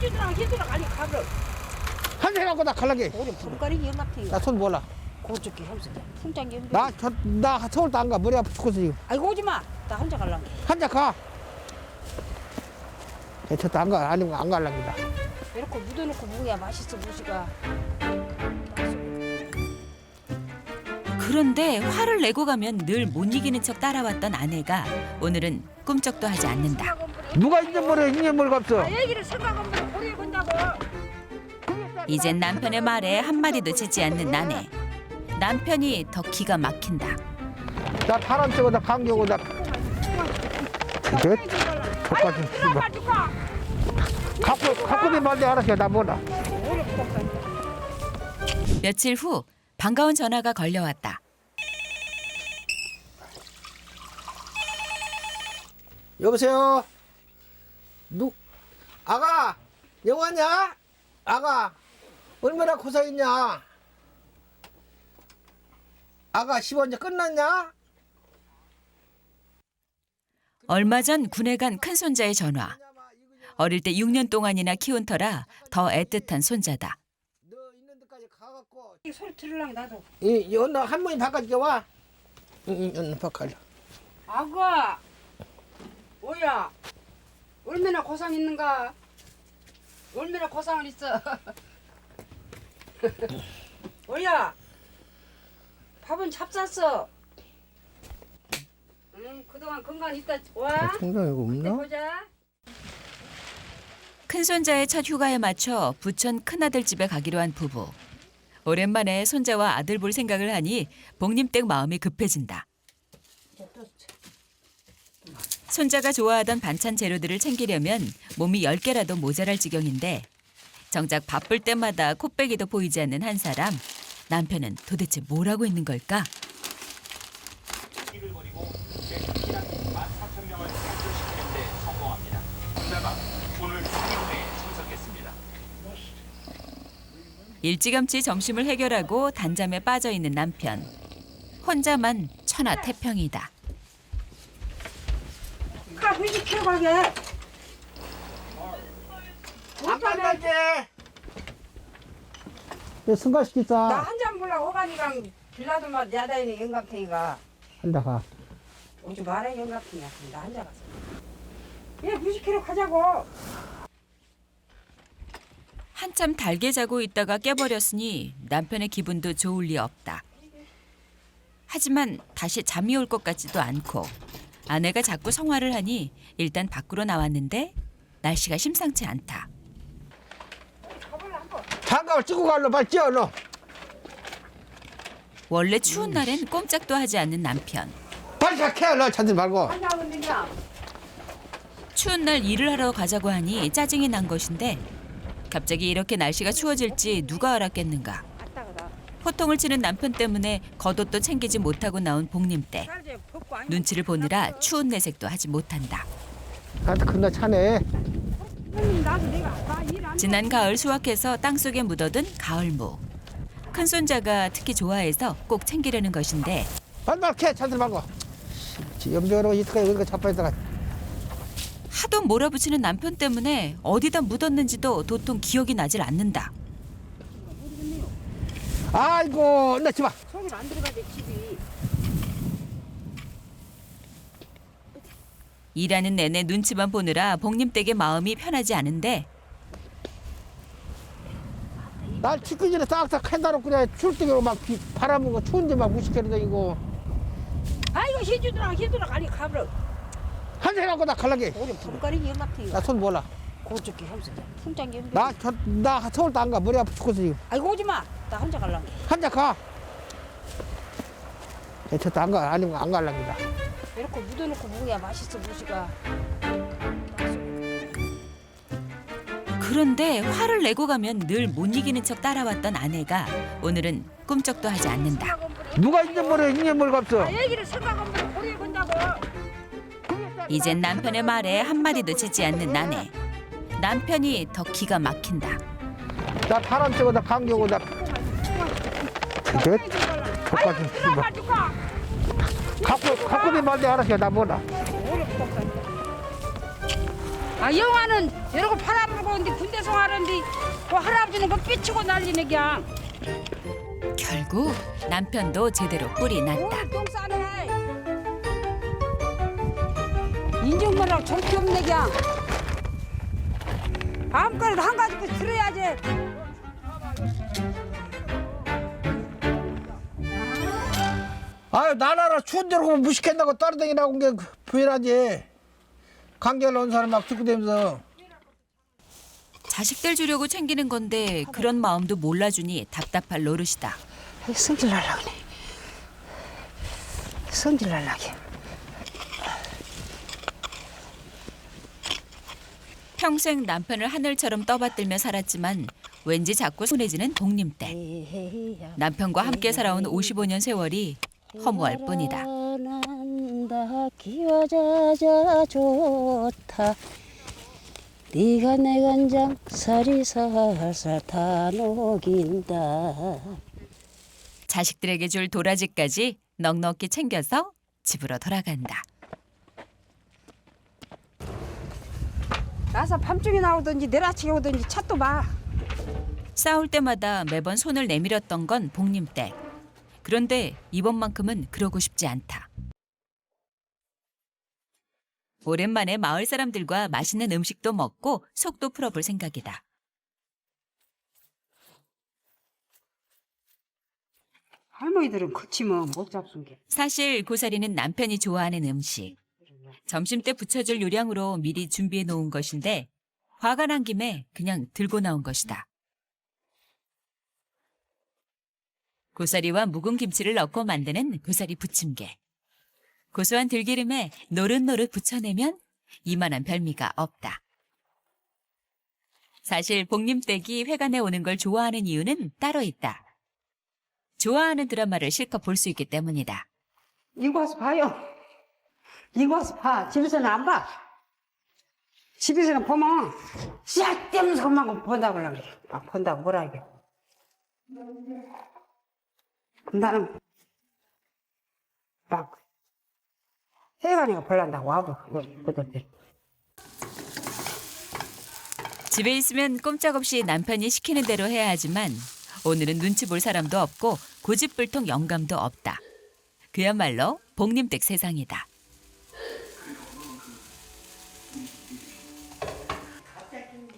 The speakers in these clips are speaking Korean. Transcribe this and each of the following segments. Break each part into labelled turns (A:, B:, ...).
A: 시주랑 희주랑 아니 가버려.
B: 한대 갖고 나 갈라게.
A: 우리 불가리 연락해요.
B: 나 손 몰라.
A: 고쪽기 하면서 풍장 연비.
B: 나, 저, 나 서울도 안 가. 머리 아파 죽겠어, 지금.
A: 아이고 오지 마. 나 혼자 갈란게.
B: 한자 가. 예, 저도 안 가. 아니면 안 갈랍니다.
A: 이렇게 묻어놓고 먹어야 맛있어 무시가.
C: 그런데 화를 내고 가면 늘 못 이기는 척 따라왔던 아내가 오늘은 꿈쩍도 하지 않는다.
B: 누가 인정머리에 인정머리가 없어.
A: 얘기를 생각 없는 고려 본다고.
C: 이젠 남편의 말에 한마디도 짓지 않는 아내. 남편이 더 기가 막힌다.
B: 나 바람 쐬고 나 감기고 나. 그래? 똑같이 씨발. 갖고, 갖고 내 말대 알았어. 나 몰라.
C: 며칠 후 반가운 전화가 걸려왔다.
B: 여보세요? 누, 아가, 영화냐? 아가, 얼마나 고생했냐? 아가, 10원 이제 끝났냐?
C: 얼마 전 군에 간 큰 손자의 전화. 어릴 때 6년 동안이나 키운 터라 더 애틋한 손자다.
B: 너 있는 데까지 가갖고,
A: 이 소리 들으려고 나도.
B: 이, 연나한 번이 바깥에 와. 응, 응, 바깥에.
A: 아가. 뭐야? 얼마나 고상 있는가? 얼마나 고상을 있어? 뭐야? 밥은 잡쌌어. 응, 그동안 건강 있다. 와.
B: 통장 이거 없나?
A: 보자.
C: 큰 손자의 첫 휴가에 맞춰 부천 큰아들 집에 가기로 한 부부. 오랜만에 손자와 아들 볼 생각을 하니 복림댁 마음이 급해진다. 손자가 좋아하던 반찬 재료들을 챙기려면 몸이 10개라도 모자랄 지경인데 정작 바쁠 때마다 코빼기도 보이지 않는 한 사람. 남편은 도대체 뭘 하고 있는 걸까?
D: 일을 벌이고 제1기란 14,000명을 탈출시키는 데 성공합니다. 군사가 오늘 상임회에 참석했습니다.
C: 일찌감치 점심을 해결하고 단잠에 빠져 있는 남편. 혼자만 천하태평이다.
A: 가 회식 키로 가게.
B: 안 간다게! 승가시키자.
A: 나한잔 몰라 호간이랑 빌라도만 야다니는 영감탱이가
B: 한다 가.
A: 오지 마라 영감탱이야. 나 한잔 갔어. 얘 회식 키로 가자고.
C: 한참 달게 자고 있다가 깨버렸으니 남편의 기분도 좋을 리 없다. 하지만 다시 잠이 올 것 같지도 않고 아내가 자꾸 성화를 하니 일단 밖으로 나왔는데 날씨가 심상치 않다.
B: 장갑을 찍고 갈러 빨리 뛰어 얼른.
C: 원래 추운 날엔 꼼짝도 하지 않는 남편.
B: 빨리 가게 얼른 찾지 말고.
C: 추운 날 일을 하러 가자고 하니 짜증이 난 것인데 갑자기 이렇게 날씨가 추워질지 누가 알았겠는가. 호통을 치는 남편 때문에 겉옷도 챙기지 못하고 나온 복림댁.
A: 벗고 아니.
C: 눈치를 보느라 추운 내색도 하지 못한다.
B: 나한테 큰나 차네.
C: 지난 가을 수확해서 땅속에 묻어둔 가을무. 큰 손자가 특히 좋아해서 꼭 챙기려는 것인데
B: 캐 찾지 말고. 염전으로 이렇게 여기가 잡혀있다가
C: 하도 몰아붙이는 남편 때문에 어디다 묻었는지도 도통 기억이 나질 않는다.
B: 아이고 나 집아.
A: 속이 안 들어가지 집이.
C: 일하는 내내 눈치만 보느라 복림댁의 마음이 편하지 않은데
B: 날 죽기 전에 싹싹 캔다놓고 그래 출퇴기로 막 비- 바람 불고 추운데 막 무식해리 다니고
A: 아이고 희주랑 희주랑 아니 가버려.
B: 한대 갖고 나 갈라게.
A: 우리 불가리 연락탱이가
B: 나손 몰라.
A: 고쪽기 하면서 풍장 연비.
B: 나, 저, 나 서울도 안 가. 머리 아파 죽겠어 지금.
A: 아이고 오지 마. 나 혼자 갈란게.
B: 한자 가. 예, 저도 안 가. 아니면 안 갈랍니다.
A: 이렇게 묻어놓고 먹어야 맛있어 무시가.
C: 그런데 화를 내고 가면 늘 못 이기는 척 따라왔던 아내가 오늘은 꿈쩍도 하지 않는다.
B: 누가 인정머리에 인정머리가 없어.
A: 아 얘기를 생각 없는 고려 본다고.
C: 이젠 남편의 말에 한마디도 짓지 않는 아내. 남편이 더 기가 막힌다.
B: 나 바람 쐬고 나 감기고 나. 그래? 똑같이 씨발. 갖고, 갖고 내 말대 알았어. 나 몰라.
A: 아 영화는 이러고 팔아보고 근데 군대서 사는데 그 할아버지는 그 삐치고 난리네 그냥.
C: 결국 남편도 제대로 뿔이 났다.
A: 똥 싸네. 인정말하고 정신 없네 그냥. 아무거나도 한 가지씩 들어야지.
B: 아유 나라라 추운 데로 가면 무식했다고 따라다니라고 게 부인하지 관계를 온 사람 막 죽고 다면서
C: 자식들 주려고 챙기는 건데 그런 마음도 몰라주니 답답할 노릇이다.
A: 성질 날라 그래. 성질 날라게.
C: 평생 남편을 하늘처럼 떠받들며 살았지만 왠지 자꾸 손해지는 복림댁. 남편과 함께 살아온 55년 세월이 허무할 뿐이다.
E: 난다 기와자자 좋다 네가 내 간장 살이 살살 다 녹인다
C: 자식들에게 줄 도라지까지 넉넉히 챙겨서 집으로 돌아간다.
A: 나서 밤중에 나오든지 내일 아침에 오든지 차도 봐.
C: 싸울 때마다 매번 손을 내밀었던 건 복림댁. 그런데 이번만큼은 그러고 싶지 않다. 오랜만에 마을 사람들과 맛있는 음식도 먹고 속도 풀어볼 생각이다.
A: 할머니들은 그치면 못 잡순 게.
C: 사실 고사리는 남편이 좋아하는 음식. 점심 때 부쳐줄 요량으로 미리 준비해 놓은 것인데 화가 난 김에 그냥 들고 나온 것이다. 고사리와 묵은 김치를 넣고 만드는 고사리 부침개. 고소한 들기름에 노릇노릇 부쳐내면 이만한 별미가 없다. 사실 복림댁이 회관에 오는 걸 좋아하는 이유는 따로 있다. 좋아하는 드라마를 실컷 볼 수 있기 때문이다.
A: 이거 와서 봐요. 이거 와서 봐. 집에서는 안 봐. 집에서는 보면 씨앗 때문에 그만 본다고 그러래 막 본다고 뭐라. 그럼 나는 막 해가니까 볼란다고 와보 그들 때.
C: 집에 있으면 꼼짝없이 남편이 시키는 대로 해야 하지만 오늘은 눈치 볼 사람도 없고 고집불통 영감도 없다. 그야말로 복림댁 세상이다.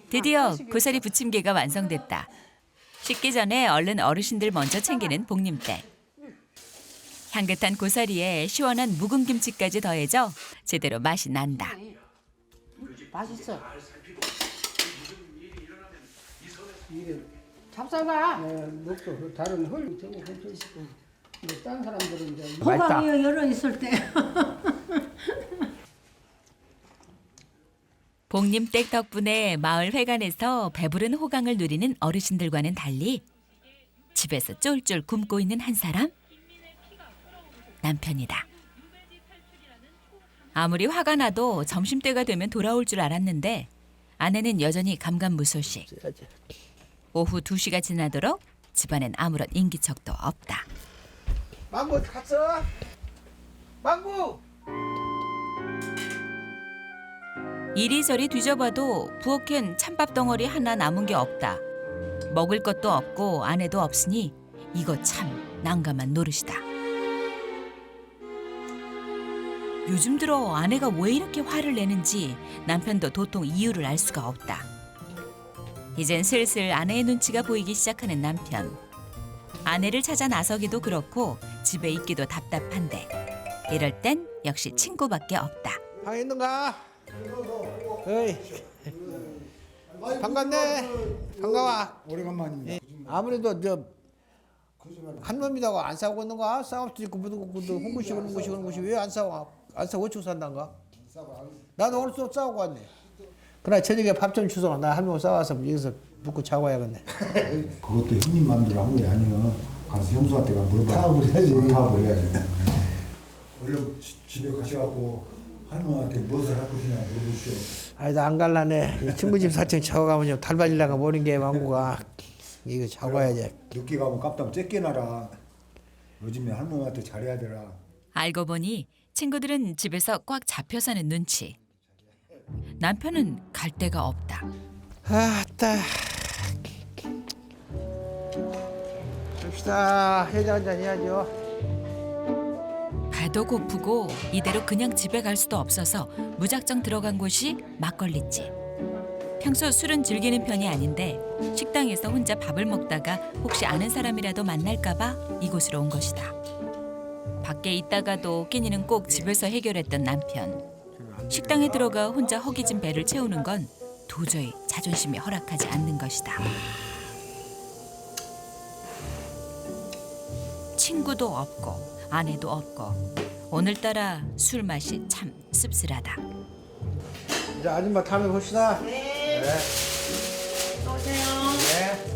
C: 드디어 고사리 부침개가 완성됐다. 식기 전에 얼른 어르신들 먼저 챙기는 복림댁. 향긋한 고사리에 시원한 묵은 김치까지 더해져 제대로 맛이 난다.
A: 맛있어. 잡숴봐.
F: 먹고 다른 헐 저거 괜찮고 딴 사람들은 이제
E: 호강이 열어 있을 때
C: 복림댁 덕분에 마을 회관에서 배부른 호강을 누리는 어르신들과는 달리 집에서 쫄쫄 굶고 있는 한 사람 남편이다. 아무리 화가 나도 점심때가 되면 돌아올 줄 알았는데 아내는 여전히 감감무소식. 오후 2시가 지나도록 집안엔 아무런 인기척도 없다.
B: 망고 갔어? 망고
C: 이리저리 뒤져봐도 부엌엔 찬밥 덩어리 하나 남은 게 없다. 먹을 것도 없고 아내도 없으니 이거 참 난감한 노릇이다. 요즘 들어 아내가 왜 이렇게 화를 내는지 남편도 도통 이유를 알 수가 없다. 이젠 슬슬 아내의 눈치가 보이기 시작하는 남편. 아내를 찾아 나서기도 그렇고 집에 있기도 답답한데 이럴 땐 역시 친구밖에 없다.
B: 방 있는가? 어이 반갑네 반가워
F: 오래간만입니다.
B: 아무래도 저 한놈이라고 안 싸우고 있는가? 싸울 수도 있고 무슨 것도 홍구시고 홍구시고 홍구시 왜안 싸워? 안 싸워 어쩌고 산단가? 나도 오늘 또 싸우고 왔네. 그러나 저녁에 밥 좀 주소. 나 한 명 싸워서 여기서 묵고 자고 와야겠네.
G: 그것도 형님 마음대로 한 게 아니야. 가서 형수한테 가 물어봐. 타업을 해야지. 타업을 해야지. 얼른 지- 집에 가셔갖고 할머니한테 무엇을 할 것이냐 물어보시오.
B: 아이도 안 갈라네. 친구 집 사촌 자고 가면 좀 달발질나가 모는 게 망고가 이거 자고 야지
G: 늦게 가면 깜짝 째끼나라. 요즘에 할머니한테 잘해야 되라.
C: 알고 보니 친구들은 집에서 꽉 잡혀 사는 눈치. 남편은 갈 데가 없다.
B: 아따. 갑시다. 해장 한잔 해야죠.
C: 배도 고프고 이대로 그냥 집에 갈 수도 없어서 무작정 들어간 곳이 막걸리집. 평소 술은 즐기는 편이 아닌데 식당에서 혼자 밥을 먹다가 혹시 아는 사람이라도 만날까봐 이곳으로 온 것이다. 밖에 있다가도 끼니는 꼭 집에서 해결했던 남편. 식당에 들어가 혼자 허기진 배를 채우는 건 도저히 자존심이 허락하지 않는 것이다. 친구도 없고 아내도 없고 오늘따라 술 맛이 참 씁쓸하다.
B: 이제 아줌마 다음에 봅시다. 네. 오세요. 네.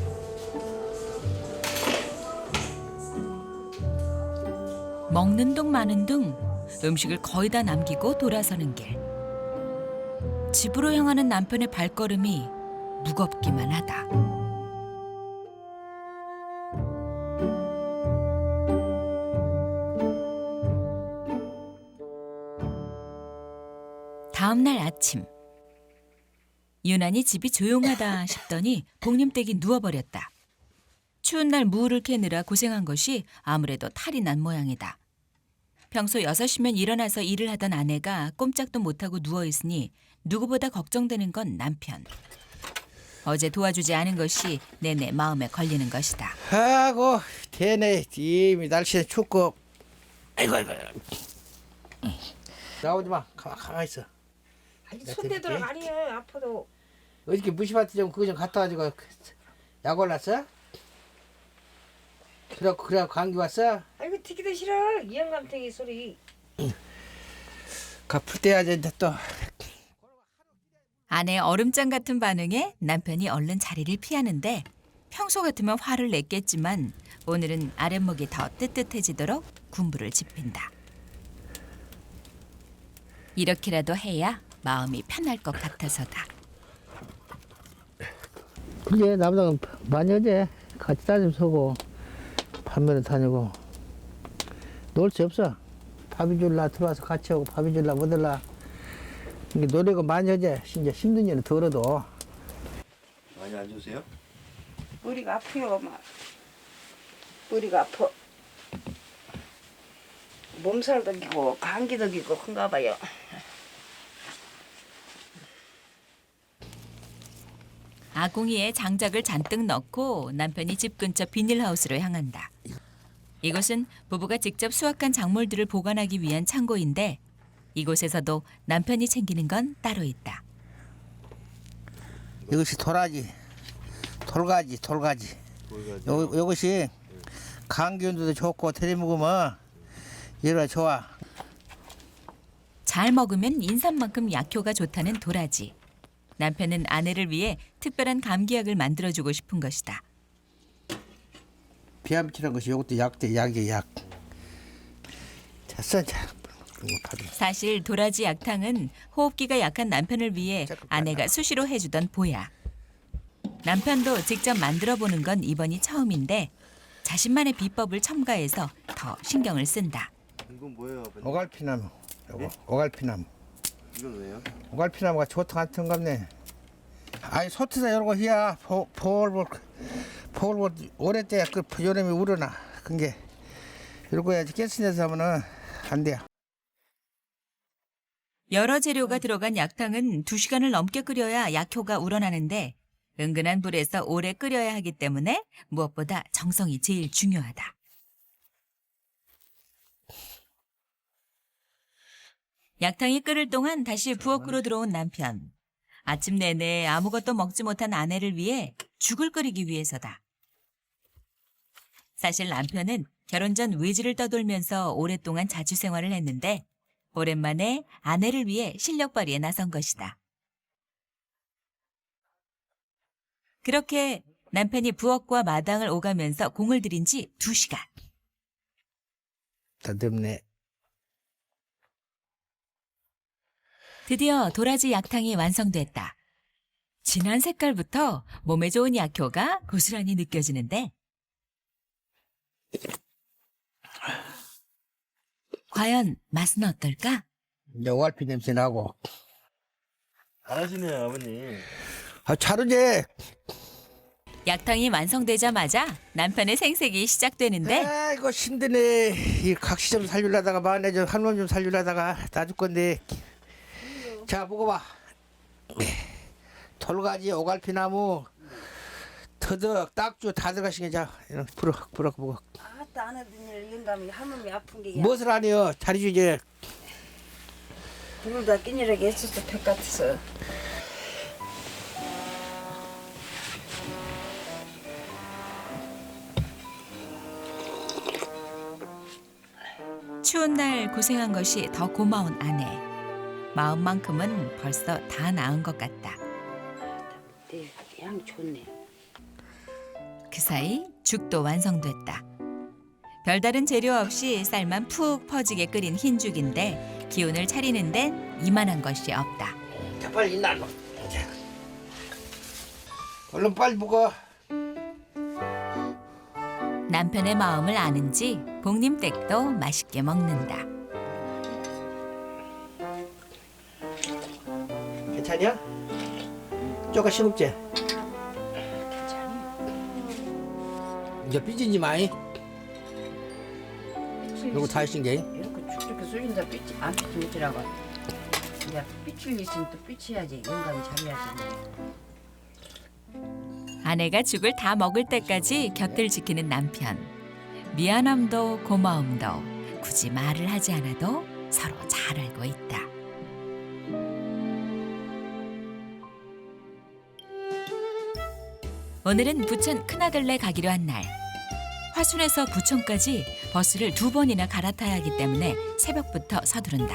C: 먹는 둥 마는 둥 음식을 거의 다 남기고 돌아서는 길. 집으로 향하는 남편의 발걸음이 무겁기만 하다. 다음 날 아침 유난히 집이 조용하다 싶더니 복림댁이 누워버렸다. 추운 날 무를 캐느라 고생한 것이 아무래도 탈이 난 모양이다. 평소 6시면 일어나서 일을 하던 아내가 꼼짝도 못하고 누워있으니 누구보다 걱정되는 건 남편. 어제 도와주지 않은 것이 내내 마음에 걸리는 것이다.
B: 하고 대네 이미 날씨는 춥고 아이고 아이고 나오지 마 가만 가만 있어
A: 아니
B: 내
A: 손대도록
B: 드릴게.
A: 아니에요 아파도
B: 어저께 무시밭에 좀 그거 좀 갖다 가지고 약 올랐어? 그래 그래 감기 왔어?
A: 아이고 튀기도 싫어 이 영감탱이 소리
B: 갚을 때야 이제 또
C: 아내의 얼음장 같은 반응에 남편이 얼른 자리를 피하는데 평소 같으면 화를 냈겠지만 오늘은 아랫목이 더 뜨뜻해지도록 군부를 짚힌다. 이렇게라도 해야 마음이 편할 것 같아서다.
B: 나보다 많이 어제 같이 다니면 서고 밤에는 다니고 놀 수 없어. 밥이 줄라 들어와서 같이 하고 밥이 줄라 못 들라. 이게 노래가 하지 이제 힘든 일은 덜어도.
H: 많이 안 주세요?
A: 머리가 아프요 막 머리가 아파. 몸살도 기고 감기도 기고 큰가 봐요
C: 아궁이에 장작을 잔뜩 넣고 남편이 집 근처 비닐하우스로 향한다. 이곳은 부부가 직접 수확한 작물들을 보관하기 위한 창고인데 이곳에서도 남편이 챙기는 건 따로 있다.
B: 이것이 도라지 돌가지 돌가지 요, 요것이 감기운도 좋고 테리 먹으면 이래 좋아
C: 잘 먹으면 인삼만큼 약효가 좋다는 도라지. 남편은 아내를 위해 특별한 감기약을 만들어주고 싶은 것이다.
B: 비암치는 것이 요것도 약대 약이야 약 자.
C: 사실 도라지 약탕은 호흡기가 약한 남편을 위해 아내가 수시로 해주던 보약. 남편도 직접 만들어 보는 건 이번이 처음인데 자신만의 비법을 첨가해서 더 신경을 쓴다.
H: 이건 뭐예요, 아버님?
B: 오갈피나무 요거 오갈피나무
H: 이건 왜요?
B: 오갈피나무가 좋다 같은 겁네 아이 소트다 이런 거 희야 볼볼 볼볼 오래 때 그 여름에 우러나 그게 이런 거 해야지 깨스 내서 하면은 안 돼요
C: 여러 재료가 들어간 약탕은 2시간을 넘게 끓여야 약효가 우러나는데 은근한 불에서 오래 끓여야 하기 때문에 무엇보다 정성이 제일 중요하다. 약탕이 끓을 동안 다시 부엌으로 들어온 남편. 아침 내내 아무것도 먹지 못한 아내를 위해 죽을 끓이기 위해서다. 사실 남편은 결혼 전 외지를 떠돌면서 오랫동안 자주 생활을 했는데 오랜만에 아내를 위해 실력 발휘에 나선 것이다. 그렇게 남편이 부엌과 마당을 오가면서 공을 들인 지 두시간
B: 다 늙네
C: 드디어 도라지 약탕이 완성됐다. 진한 색깔부터 몸에 좋은 약효가 고스란히 느껴지는데 과연 맛은 어떨까?
B: 오갈피 냄새 나고
H: 잘하시네요, 아버님.
B: 아 잘하지
C: 약탕이 완성되자마자 남편의 생색이 시작되는데
B: 아이고 힘드네. 이 각시 좀 살려다가 마네 좀 할머니 좀 살려다가 놔줄 건데. 자 먹어봐. 돌가지 오갈피나무 터덕 딱주 다 들어가신 게자 불어 불어 먹어.
E: 아따 안 하던 일 영감이 할머니 아픈 게
B: 무엇을 하니요? 자리 주제.
E: 불을 다 끼니라게 했었어 백 같아서
C: 추운 날 고생한 것이 더 고마운 아내. 마음만큼은 벌써 다 나은 것 같다.
E: 네 향 좋네
C: 그 사이 죽도 완성됐다. 별다른 재료 없이 쌀만 푹 퍼지게 끓인 흰죽인데 기운을 차리는 데는 이만한 것이 없다.
B: 자 빨리. 자. 얼른 빨리 먹어.
C: 남편의 마음을 아는지 복림댁도 맛있게 먹는다.
B: 괜찮냐? 쪼가 싱겁지? 이제 삐지지 마이. 요거 다 하신 게.
E: 이렇게 축축해 쏠린다 삐치 안 삐치라고 이제 삐칠 있으면 또 삐쳐야지 영감이 잘해야지
C: 아내가 죽을 다 먹을 때까지 곁을 지키는 남편. 미안함도 고마움도 굳이 말을 하지 않아도 서로 잘 알고 있다. 오늘은 부천 큰아들네 가기로 한 날. 화순에서 부천까지 버스를 두 번이나 갈아타야 하기 때문에 새벽부터 서두른다.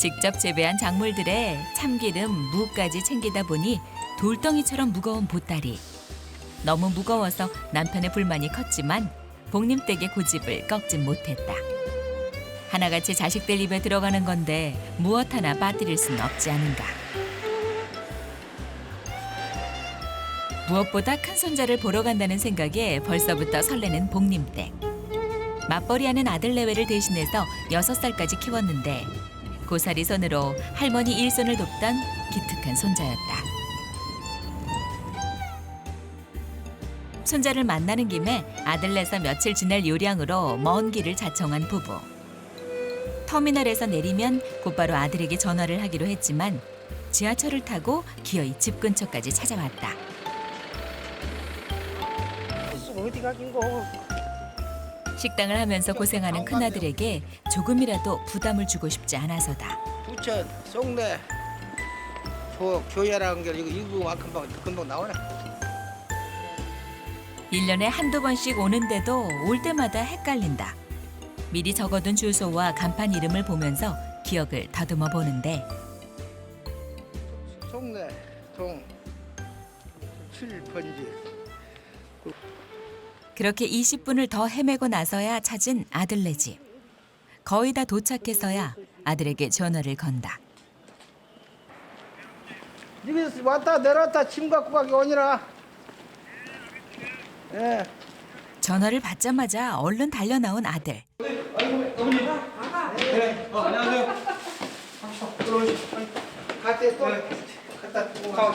C: 직접 재배한 작물들에 참기름, 무까지 챙기다 보니 돌덩이처럼 무거운 보따리. 너무 무거워서 남편의 불만이 컸지만 복림댁의 고집을 꺾진 못했다. 하나같이 자식들 입에 들어가는 건데 무엇 하나 빠뜨릴 수는 없지 않은가. 무엇보다 큰 손자를 보러 간다는 생각에 벌써부터 설레는 복림댁. 맞벌이하는 아들 내외를 대신해서 여섯 살까지 키웠는데 고사리 손으로 할머니 일손을 돕던 기특한 손자였다. 손자를 만나는 김에 아들 내서 며칠 지낼 요량으로 먼 길을 자청한 부부. 터미널에서 내리면 곧바로 아들에게 전화를 하기로 했지만 지하철을 타고 기어이 집 근처까지 찾아왔다.
E: 어디 가긴 거
C: 식당을 하면서 고생하는 큰아들에게 조금이라도 부담을 주고 싶지 않아서다.
B: 부천, 송내, 조, 교야라는 게 이거 이거만큼 방 금방 나오네.
C: 일년에 한두 번씩 오는데도 올 때마다 헷갈린다. 미리 적어둔 주소와 간판 이름을 보면서 기억을 더듬어 보는데
B: 송내, 동, 칠번지.
C: 그렇게 20분을 더 헤매고 나서야 찾은 아들네 집. 거의 다 도착해서야 아들에게 전화를 건다.
B: 니가 왔다 내려왔다 짐 갖고 가기 오니라. 예.
C: 전화를 받자마자 얼른 달려 나온 아들.
B: 갈때 또 갖다 두고 가.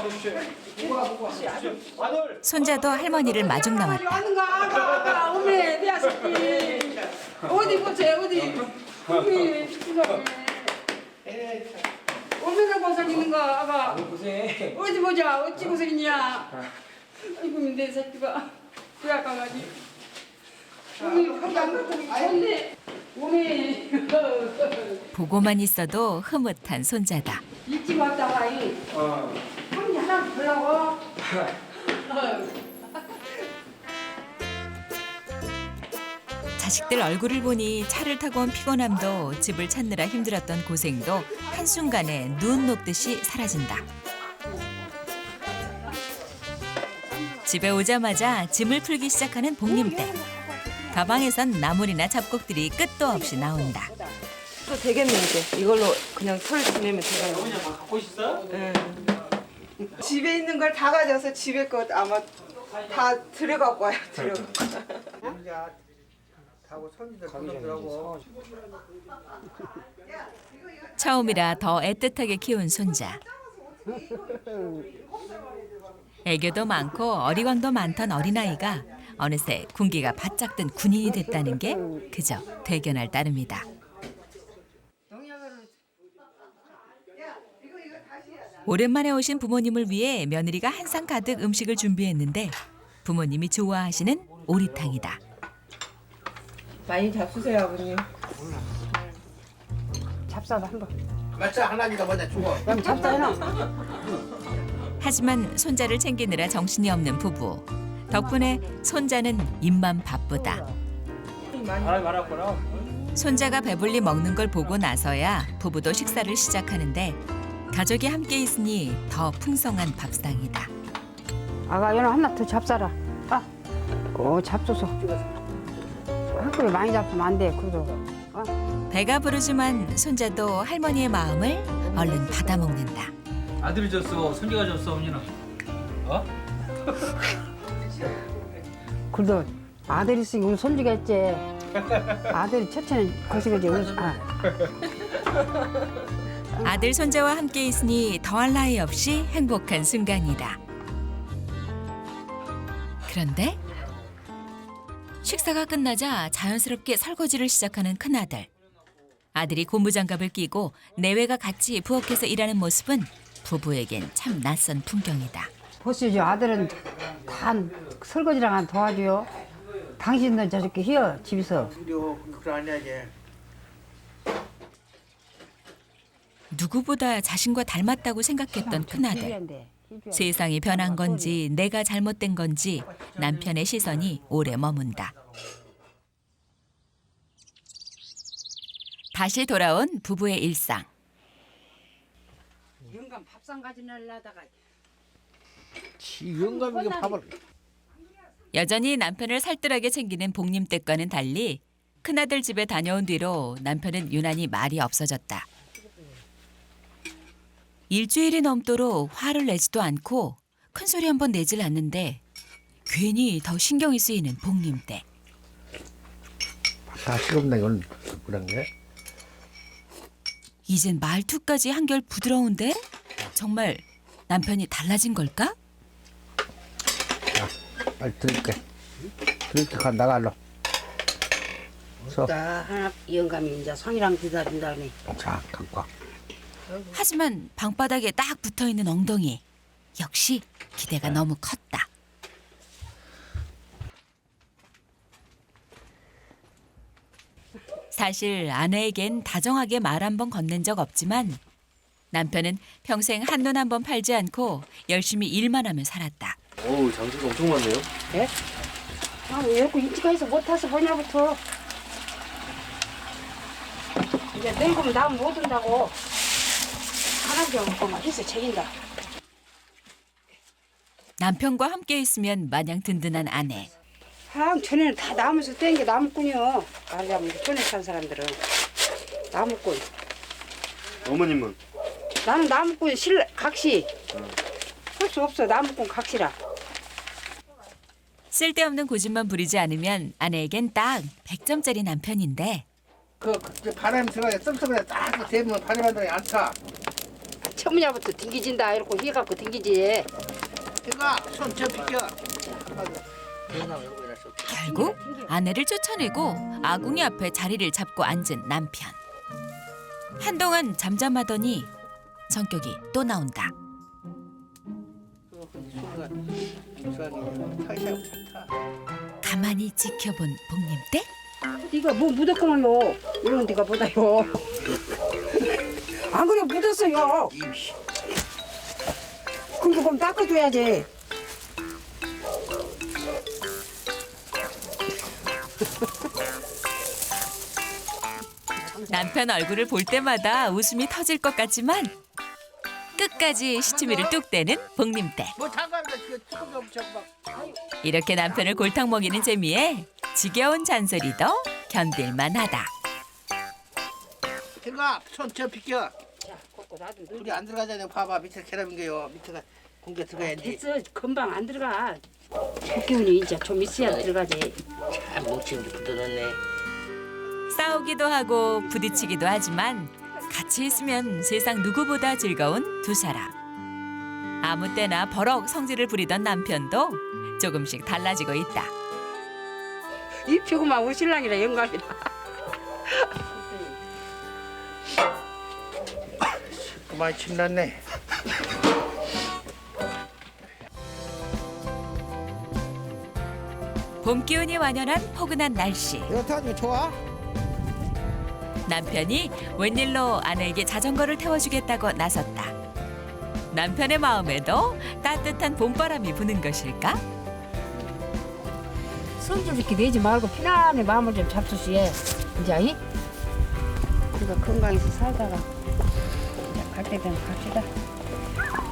C: 손자도 할머니를 마중 나왔다.
A: 내 아새끼 어디 보세요 어디 세상에 얼마나 고생했는가? 아가. 어디 보자 어찌 고생했냐? 아이고 내 새끼가. 그야 강아지? 어메
C: 보고만 있어도 흐뭇한 손자다.
A: 일찍 왔다가 이 한개 하나 보려고
C: 자식들 얼굴을 보니 차를 타고 온 피곤함도 집을 찾느라 힘들었던 고생도 한순간에 눈 녹듯이 사라진다. 집에 오자마자 짐을 풀기 시작하는 복림댁. 가방에선 나물이나 잡곡들이 끝도 없이 나온다.
I: 또 되겠네 이제 이걸로 그냥 털 지내면 되겠네. 그냥 갖고 있어요? 네. 집에 있는 걸 다 가져서 집에 것 아마 다 들여갖고 와요 들여.
C: 처음이라 더 애틋하게 키운 손자. 애교도 많고 어리광도 많던 어린아이가 어느새 군기가 바짝 든 군인이 됐다는 게 그저 대견할 따름이다. 오랜만에 오신 부모님을 위해 며느리가 한 상 가득 음식을 준비했는데 부모님이 좋아하시는 오리탕이다.
I: 많이 잡수세요 아버님.
A: 잡사도 한 번.
B: 맞자 하나니까 먼저 죽어.
A: 그럼 잡사 해놔.
C: 하지만 손자를 챙기느라 정신이 없는 부부. 덕분에 손자는 입만 바쁘다. 손자가 배불리 먹는 걸 보고 나서야 부부도 식사를 시작하는데 가족이 함께 있으니 더 풍성한 밥상이다.
A: 아가 연아 하나 더 잡사라. 아, 오 잡숴서. 한 그릇 많이 잡수면 안 돼. 그래도
C: 배가 부르지만 손자도 할머니의 마음을 얼른 받아 먹는다.
J: 아들이 줬어, 손주가 줬어, 어머니는. 어?
A: 그래도 아들 있으니 우리 손주가 있지. 아들이 첫째는 거시기지 우리 아.
C: 아들 손자와 함께 있으니 더할 나위 없이 행복한 순간이다. 그런데 식사가 끝나자 자연스럽게 설거지를 시작하는 큰아들. 아들이 고무장갑을 끼고 내외가 같이 부엌에서 일하는 모습은 부부에겐 참 낯선 풍경이다.
A: 보시죠 아들은 다 설거지랑 도와줘요. 당신도 저렇게 해요 집에서.
C: 누구보다 자신과 닮았다고 생각했던 큰아들. 세상이 변한 건지 내가 잘못된 건지 남편의 시선이 오래 머문다. 다시 돌아온 부부의 일상.
A: 영감 밥상 가지려다가
B: 지 영감이게 밥을.
C: 여전히 남편을 살뜰하게 챙기는 복님 댁과는 달리 큰아들 집에 다녀온 뒤로 남편은 유난히 말이 없어졌다. 일주일이 넘도록 화를 내지도 않고 큰 소리 한 번 내질 않는데 괜히 더 신경이 쓰이는 복님 댁.
B: 다 식었네 이건 그런 게.
C: 이젠 말투까지 한결 부드러운데 정말 남편이 달라진 걸까?
B: 빨리 드릴게. 드릴게 가 나갈로. 서.
A: 자 하나 영감이 이제 성이랑 기다린다네.
B: 자 갖고 와.
C: 하지만 방바닥에 딱 붙어 있는 엉덩이 역시 기대가 너무 컸다. 사실 아내에겐 다정하게 말 한 번 건넨 적 없지만 남편은 평생 한눈 한 번 팔지 않고 열심히 일만 하며 살았다.
H: 어우 장수가 엄청 많네요.
A: 아, 왜 이렇게 일찍 해서 못 타서 뭐냐부터. 이제 늙으면 나면 못 온다고. 하나도 없고 막 해서 책임다.
C: 남편과 함께 있으면 마냥 든든한 아내.
A: 아, 전에는 다 나무에서 뗀 게 나무꾼이요. 말하자면 전에 산 사람들은 나무꾼.
H: 어머님은
A: 나는 나무꾼 실 각시. 할 수 없어 나무꾼 각시라.
C: 쓸데없는 고집만 부리지 않으면 아내에겐 딱 100점짜리 남편인데
B: 그, 그 바람이 들어가야 썸썸에 딱 대면 바람이 들어가야 안 차.
A: 처음이냐부터 튕기진다 이러고 해갖고 튕기지.
B: 내가 손저 비켜.
C: 결국 아내를 쫓아내고 아궁이 앞에 자리를 잡고 앉은 남편. 한동안 잠잠하더니 성격이 또 나온다. 가만히 지켜본 복님 댁
A: 네가 뭐 묻었구만요. 이런 데가 보다요. 안 그래 묻었어요. 그럼 그럼 닦아줘야지.
C: 남편 얼굴을 볼 때마다 웃음이 터질 것 같지만 끝까지 시치미를 뚝 떼는 복님 댁.
B: 뭐 저거
C: 이렇게 남편을 골탕 먹이는 재미에 지겨운 잔소리도 견딜만하다.
B: 내가 손저 비켜. 우리 안 들어가잖아요. 봐봐 밑에 계란인 게요. 밑에가 공개 들어가야지.
A: 됐어. 금방 안 들어가. 기운이 이제 좀 있어야 들어가지.
B: 참 목숨이 붙어졌네.
C: 싸우기도 하고 부딪히기도 하지만 같이 있으면 세상 누구보다 즐거운 두 사람. 아무 때나 버럭 성질을 부리던 남편도 조금씩 달라지고 있다.
A: 이 피고만 우리 신랑이라 영감이라.
B: 많이 신났네.
C: 봄 기운이 완연한 포근한 날씨.
B: 이거 어떡하니 좋아?
C: 남편이 웬일로 아내에게 자전거를 태워주겠다고 나섰다. 남편의 마음에도 따뜻한 봄바람이 부는 것일까?
A: 성질 이렇게 내지 말고 편안히 마음을 좀 잡수시에 이제 이 우리가 건강해서 살다가 이제 갈때 되면 갑시다.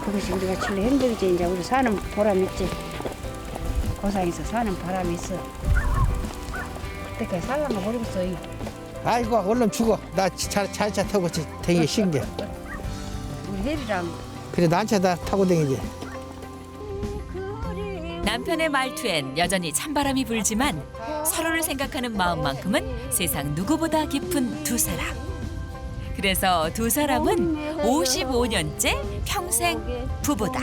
A: 그것이 우리가 제일 힘들지 이제 우리 사는 보람 있지. 고상에서 사는 바람이 있어. 그때까지 살라면 모르겠어. 이.
B: 아이고 얼른 죽어. 나 자차 타고 되게 신게.
A: 우리 혜리랑
B: 그래 난차다 타고 다니지.
C: 남편의 말투엔 여전히 찬바람이 불지만 서로를 생각하는 마음만큼은 세상 누구보다 깊은 두 사람. 그래서 두 사람은 55년째 평생 부부다.